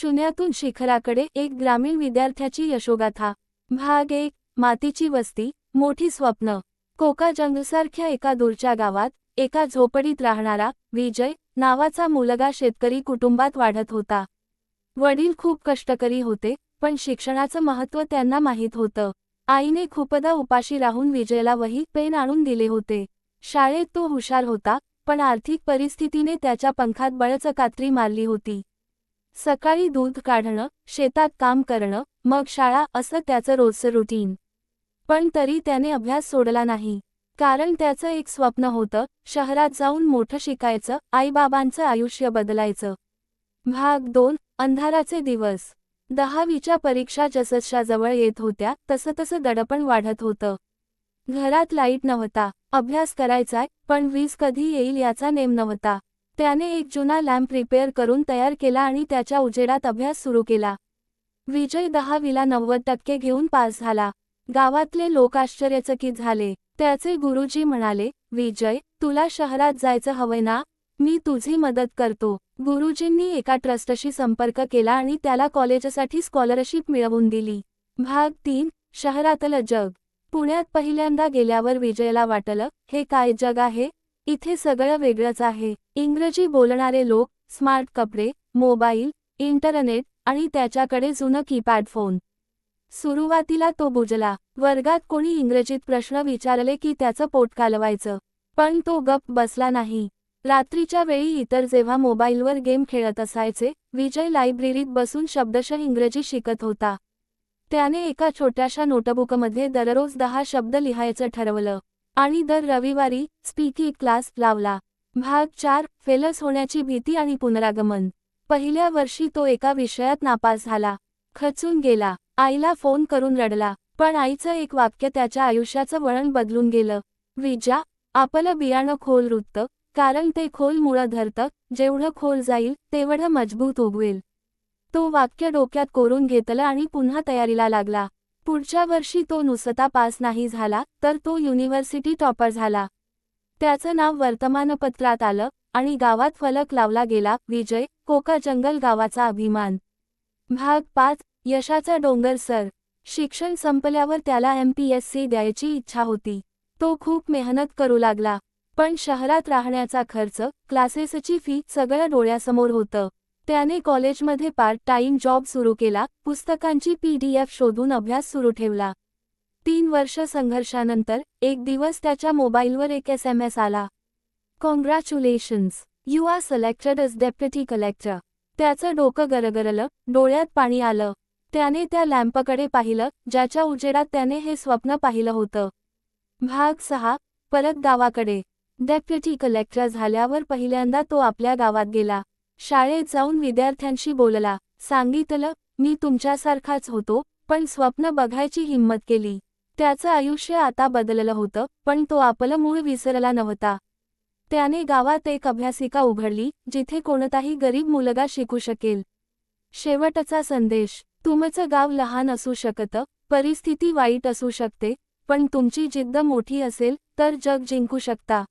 शून्यातून शिखराकडे एक ग्रामीण विद्यार्थ्याची यशोगाथा. भाग एक मातीची वस्ती मोठी स्वप्न. कोका जंगसारख्या एका दूरच्या गावात एका झोपडीत राहणारा विजय नावाचा मुलगा शेतकरी कुटुंबात वाढत होता. वडील खूप कष्टकरी होते पण शिक्षणाचं महत्त्व त्यांना माहीत होतं. आईने खूपदा उपाशी राहून विजयला वही पेन आणून दिले होते. शाळेत तो हुशार होता पण आर्थिक परिस्थितीने त्याच्या पंखात बळचकात्री मारली होती. सकाळी दूध काढणं शेतात काम करणं मग शाळा असं त्याचं रोजचं रुटीन पण तरी त्याने अभ्यास सोडला नाही. कारण त्याचं एक स्वप्न होतं शहरात जाऊन मोठं शिकायचं आईबाबांचं आयुष्य बदलायचं. भाग दोन अंधाराचे दिवस. दहावीच्या परीक्षा जसशा जवळ येत होत्या तसं तसं दडपण वाढत होतं. घरात लाइट नव्हता. अभ्यास करायचाय पण वीज कधी येईल याचा नेम नव्हता. त्याने एक जुना लॅम्प रिपेअर करून तयार केला आणि त्याच्या उजेडात अभ्यास सुरू केला. विजय दहावीला नव्वद टक्के घेऊन पास झाला. गावातले लोक आश्चर्यचकित झाले. त्याचे गुरुजी म्हणाले विजय तुला शहरात जायचं हवंय ना? मी तुझी मदत करतो. गुरुजींनी एका ट्रस्टशी संपर्क केला आणि त्याला कॉलेजसाठी स्कॉलरशिप मिळवून दिली. भाग तीन शहरातलं जग. पुण्यात पहिल्यांदा गेल्यावर विजयला वाटलं हे काय जग आहे? इथे सगळं वेगळंच आहे. इंग्रजी बोलणारे लोक स्मार्ट कपडे मोबाईल इंटरनेट आणि त्याच्याकडे जुनं कीपॅड फोन. सुरुवातीला तो बुजला. वर्गात कोणी इंग्रजीत प्रश्न विचारले की त्याचं पोट कालवायचं. पण तो गप बसला नाही. रात्रीच्या वेळी इतर जेव्हा मोबाईलवर गेम खेळत असायचे विजय लायब्ररीत बसून शब्दशः इंग्रजी शिकत होता. त्याने एका छोट्याशा नोटबुकमध्ये दररोज दहा शब्द लिहायचं ठरवलं. आणि दर रविवारी स्पीकिंग क्लास लावला. भाग चार फेलस होण्याची भीती आणि पुनरागमन. पहिल्या वर्षी तो एका विषयात नापास झाला. खचून गेला. आईला फोन करून रडला. पण आईचं एक वाक्य त्याच्या आयुष्याचं वळण बदलून गेलं. विजा आपलं बियाणं खोल रुततं कारण ते खोल मुळं धरतं जेवढं खोल जाईल तेवढं मजबूत उगवेल. तो वाक्य डोक्यात कोरून घेतलं आणि पुन्हा तयारीला लागला. पुढच्या वर्षी तो नुसता पास नाही झाला तर तो युनिव्हर्सिटी टॉपर झाला. त्याचं नाव वर्तमानपत्रात आलं आणि गावात फलक लावला गेला विजय कोका जंगल गावाचा अभिमान. भाग पाच यशाचा डोंगर सर. शिक्षण संपल्यावर त्याला एम पी एस सी द्यायची इच्छा होती. तो खूप मेहनत करू लागला. पण शहरात राहण्याचा खर्च क्लासेसची फी सगळं डोळ्यासमोर होतं. त्याने कॉलेजमध्ये पार्ट टाइम जॉब सुरू केला पुस्तकांची पी डी एफ शोधून अभ्यास सुरू ठेवला. तीन वर्ष संघर्षानंतर एक दिवस त्याच्या मोबाईलवर एक एस एम एस आला. Congratulations you are selected as deputy collector त्याचं डोकं गरगरलं डोळ्यात पाणी आलं. त्याने त्या लॅम्पकडे पाहिलं ज्याच्या उजेडात त्याने हे स्वप्न पाहिलं होतं. भाग सहा परत गावाकडे. डेप्युटी कलेक्टर झाल्यावर पहिल्यांदा तो आपल्या गावात गेला. शाळेत जाऊन विद्यार्थ्यांशी बोलला. सांगितलं मी तुमच्यासारखाच होतो पण स्वप्न बघायची हिंमत केली. त्याचं आयुष्य आता बदललं होतं पण तो आपलं मूळ विसरला नव्हता. त्याने गावात एक अभ्यासिका उघडली जिथे कोणताही गरीब मुलगा शिकू शकेल. शेवटचा संदेश. तुमचं गाव लहान असू शकतं परिस्थिती वाईट असू शकते पण तुमची जिद्द मोठी असेल तर जग जिंकू शकता.